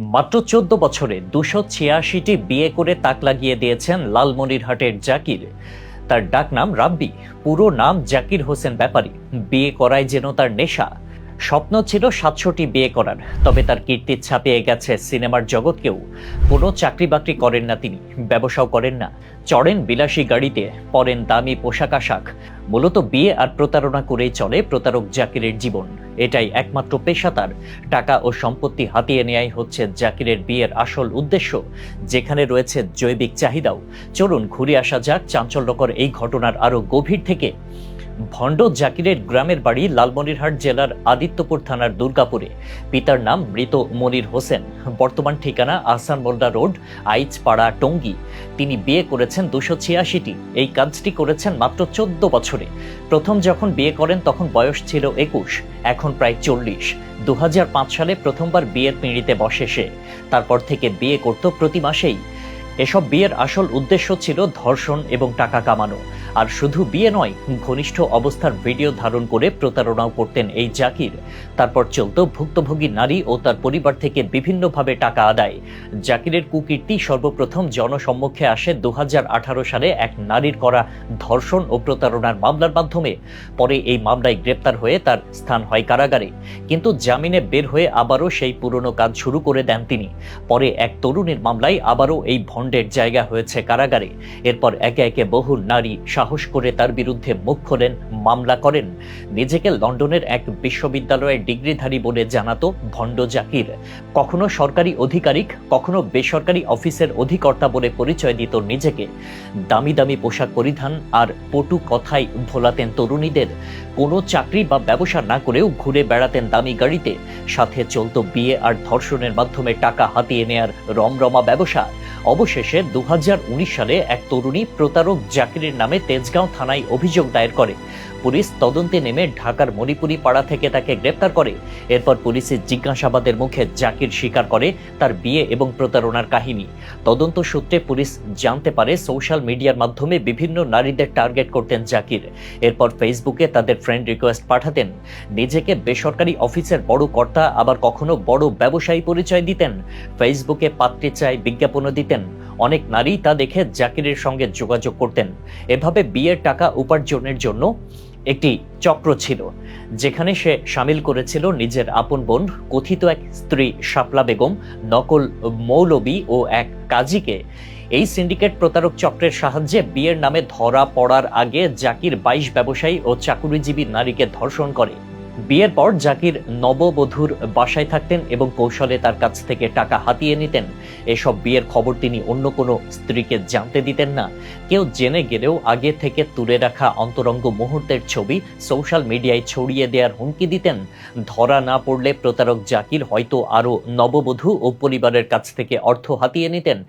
মাত্র চোদ্দ বছরে দুশো ছিয়াশিটি বিয়ে করে তাক লাগিয়ে দিয়েছেন লালমনিরহাটের জাকির। তার ডাক নাম রাব্বি, পুরো নাম জাকির হোসেন ব্যাপারী। বিয়ে করায় যেন তার নেশা। স্বপ্ন ছিল সাতশোটি বিয়ে করার, তবে তার কীর্তি ছাপিয়ে গেছে সিনেমার জগৎকেও। কোনো চাকরি বাকরি করেন না তিনি, ব্যবসাও করেন না। চড়েন বিলাসী গাড়িতে, পরেন দামি পোশাক আশাক। মূলত বিয়ে আর প্রতারণা করেই চলে প্রতারক জাকিরের জীবন। এটাই একমাত্র পেশা তার। টাকা ও সম্পত্তি হাতিয়ে নেয়াই হচ্ছে জাকিরের বিয়ের আসল উদ্দেশ্য। যেখানে রয়েছে জৈবিক চাহিদাও। চলুন ঘুরে আসা যাক চাঞ্চল্যকর এই ঘটনার আরও গভীর থেকে। ভণ্ড জাকিরের গ্রামের বাড়ি লালমনিরহাট জেলার আদিত্যপুর থানার দুর্গাপুরে। পিতার নাম মৃত মনির হোসেন। বর্তমান ঠিকানা আহসান মোল্লা রোড, আইচপাড়া, টঙ্গী। তিনি বিয়ে করেছেন দুশো ছিয়াশিটি। এই কাজটি করেছেন মাত্র চোদ্দ বছরে। প্রথম যখন বিয়ে করেন তখন বয়স ছিল একুশ, এখন প্রায় চল্লিশ। দু সালে প্রথমবার বিয়ের পিঁড়িতে বসে সে। তারপর থেকে বিয়ে করত প্রতি মাসেই। এসব বিয়ের আসল উদ্দেশ্য ছিল ধর্ষণ এবং টাকা কামানো। আর শুধু বিয়ে নয়, ঘনিষ্ঠ অবস্থার ভিডিও ধারণ করে প্রতারণাও করতেন এই জাকির। তারপর চলত ভুক্তভোগী নারী ও তার পরিবার থেকে বিভিন্নভাবে টাকা আদায়। জাকিরের কুকীর্তি সর্বপ্রথম জনসম্মুখে আসে দু হাজার আঠারো সালে এক নারীর করা ধর্ষণ ও প্রতারণার মামলার মাধ্যমে। পরে এই মামলায় গ্রেপ্তার হয়ে তার স্থান হয় কারাগারে। কিন্তু জামিনে বের হয়ে আবারও সেই পুরনো কাজ শুরু করে দেন তিনি। পরে এক তরুণীর মামলায় আবারও এই ভণ্ডের জায়গা হয়েছে কারাগারে। এরপর একে একে বহু নারী সাহস করে তার বিরুদ্ধে মুখ খোলেন, মামলা করেন। নিজেকে লন্ডনের এক বিশ্ববিদ্যালয়ের ডিগ্রিধারী বলে জানাতো ভণ্ড জাকির। কখনো সরকারি আধিকারিক কখনো বেসরকারি অফিসের অধিকর্তা বলে পরিচয় দিত নিজেকে। দামি দামি পোশাক পরিধান আর পটু কথাই ভোলাতেন তরুণীদের। কোনো চাকরি বা ব্যবসা না করেও ঘুরে বেড়াতেন দামি গাড়িতে। সাথে চলত বিয়ে আর ধর্ষণের মাধ্যমে টাকা হাতিয়ে নেয়ার রমরমা ব্যবসা। অবশেষে দু হাজার উনিশ সালে এক তরুণী প্রতারক জাকিরের নামে তেজগাঁও থানায় অভিযোগ দায়ের করে। পুলিশ তদন্তে নেমে ঢাকার মণিপুরি পাড়া থেকে তাকে গ্রেপ্তার করে। এরপর পুলিশের জিজ্ঞাসাবাদের মুখে জাকির স্বীকার করে তার বিয়ে এবং প্রতারণার কাহিনী। তদন্ত সূত্রে পুলিশ জানতে পারে, সোশ্যাল মিডিয়ার মাধ্যমে বিভিন্ন নারীদের টার্গেট করতেন জাকির। এরপর ফেসবুকে তাদের ফ্রেন্ড রিকোয়েস্ট পাঠাতেন। নিজেকে বেসরকারি অফিসের বড় কর্তা, আবার কখনো বড় ব্যবসায়ী পরিচয় দিতেন। ফেসবুকে পাত্রে চাই বিজ্ঞাপনও দিতেন। অনেক নারী তা দেখে জাকিরের সঙ্গে যোগাযোগ করতেন। এভাবে বিয়ের টাকা উপার্জনের জন্য একটি চক্র ছিল, যেখানে সে সামিল করেছিল নিজের আপন বোন, কথিত এক স্ত্রী শাপলা বেগম, নকল মৌলবী ও এক কাজীকে। এই সিন্ডিকেট প্রতারক চক্রের সাহায্যে বিয়ের নামে ধরা পড়ার আগে জাকির বাইশ ব্যবসায়ী ও চাকুরিজীবী নারীকে ধর্ষণ করে। বিয়ের পর জাকির নববধূর বাসায় থাকতেন এবং কৌশলে তার কাছ থেকে টাকা হাতিয়ে নিতেন। এসব বিয়ের খবর তিনি অন্য কোনো স্ত্রীকে জানতে দিতেন না। কেউ জেনে গেলেও আগে থেকে তুলে রাখা অন্তরঙ্গ মুহূর্তের ছবি সোশ্যাল মিডিয়ায় ছড়িয়ে দেওয়ার হুমকি দিতেন। ধরা না পড়লে প্রতারক জাকির হয়তো আরও নববধূ ও পরিবারের কাছ থেকে অর্থ হাতিয়ে নিতেন।